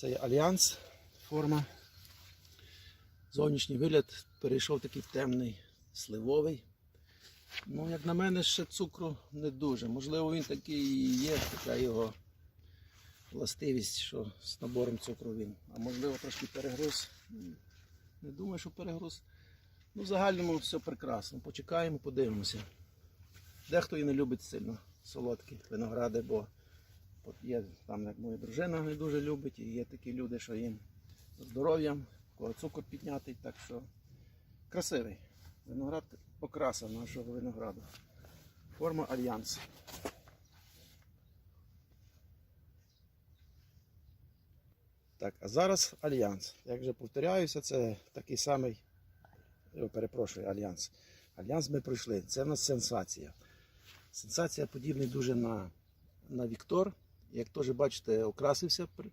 Це є альянс форма. Зовнішній вигляд перейшов такий темний, сливовий. Ну, як на мене, ще цукру не дуже. Можливо, він такий і є, така його властивість, що з набором цукру він. А можливо, трошки перегруз. Не думаю, що перегруз. Ну, в загальному все прекрасно. Почекаємо, подивимося. Дехто і не любить сильно солодкі виногради, бо є там, як моя дружина не дуже любить, і є такі люди, що їм здоров'ям, кого цукор піднятий, так що красивий. Виноград окраса нашого винограду. Форма альянс. Так, а зараз альянс. Як вже повторяюся, це такий самий, я перепрошую, альянс. Альянс ми пройшли. Це в нас сенсація. Сенсація подібний дуже на, на Віктор. Як теж бачите, окрасився. При-